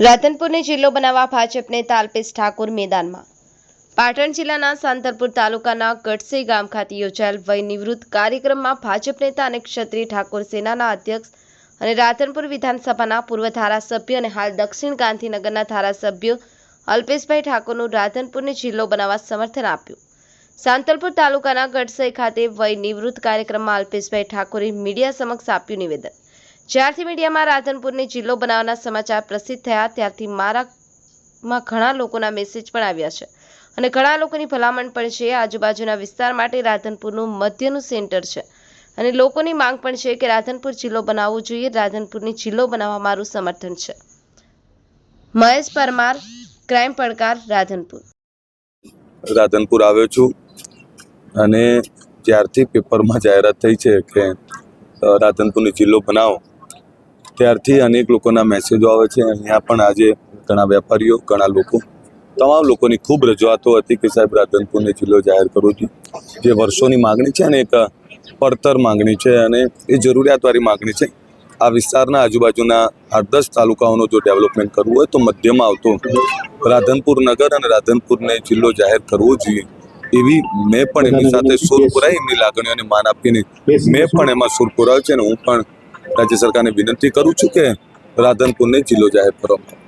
રાધનપુરને જિલ્લો બનાવવા ભાજપને તાલપેશ ઠાકોર મેદાનમાં. પાટણ જિલ્લાના સાંતરપુર તાલુકાના ગઢસઈ ગામ ખાતે યોજાયેલ વય નિવૃત્ત કાર્યક્રમમાં ભાજપ નેતા અને ક્ષત્રિય ઠાકોર સેનાના અધ્યક્ષ અને રાધનપુર વિધાનસભાના પૂર્વ ધારાસભ્ય અને હાલ દક્ષિણ ગાંધીનગરના ધારાસભ્ય અલ્પેશભાઈ ઠાકોરનું રાધનપુરને જિલ્લો બનાવવા સમર્થન આપ્યું. સાંતલપુર તાલુકાના ગઢસઈ ખાતે વય નિવૃત્ત કાર્યક્રમમાં અલ્પેશભાઈ ઠાકોરે મીડિયા સમક્ષ આપ્યું નિવેદન. જ્યારથી મીડિયામાં રાધનપુરને જિલ્લો બનાવવાના સમાચાર પ્રસિદ્ધ થયા ત્યારથી મારામાં ઘણા લોકોના મેસેજ પણ આવ્યા છે. અને ઘણા લોકોની ભલામણ પણ છે આજુબાજુના વિસ્તાર માટે રાધનપુરનું મધ્યનું સેન્ટર છે. અને લોકોની માંગ પણ છે કે રાધનપુર જિલ્લો બનાવવો જોઈએ રાધનપુરની જિલ્લો બનાવવા મારું સમર્થન છે. મહેશ પરમાર ક્રાઇમ પડકાર રાધનપુર. રાધનપુર આવ્યો છું અને જ્યારથી પેપરમાં જાહેરાત થઈ છે કે અ, જિલ્લો બનાવો ત્યારથી અનેક લોકોના મેસેજો આવે છે. અહીંયા પણ આજે ઘણા વેપારીઓ ઘણા લોકો તમામ લોકોની ખૂબ રજૂઆતો હતી કે સાહેબ રાધનપુરને જિલ્લો જાહેર કરવો જોઈએ. જે વર્ષોની માગણી છે અને એક પડતર માગણી છે અને એ જરૂરિયાતવાળી માગણી છે. આ વિસ્તારના આજુબાજુના આઠ દસ તાલુકાઓનો જો ડેવલપમેન્ટ કરવું હોય તો મધ્યમાં આવતો રાધનપુર નગર અને રાધનપુરને જિલ્લો જાહેર કરવો જોઈએ. એવી મેં પણ એમની સાથે સુર પુરાઈ એમની લાગણીઓને માન આપીને મેં પણ એમાં સુર પુરાવ્યો છે અને હું પણ રાજ્ય સરકારને વિનંતી કરું છું કે રાધનપુરને જિલ્લો જાહેર કરવામાં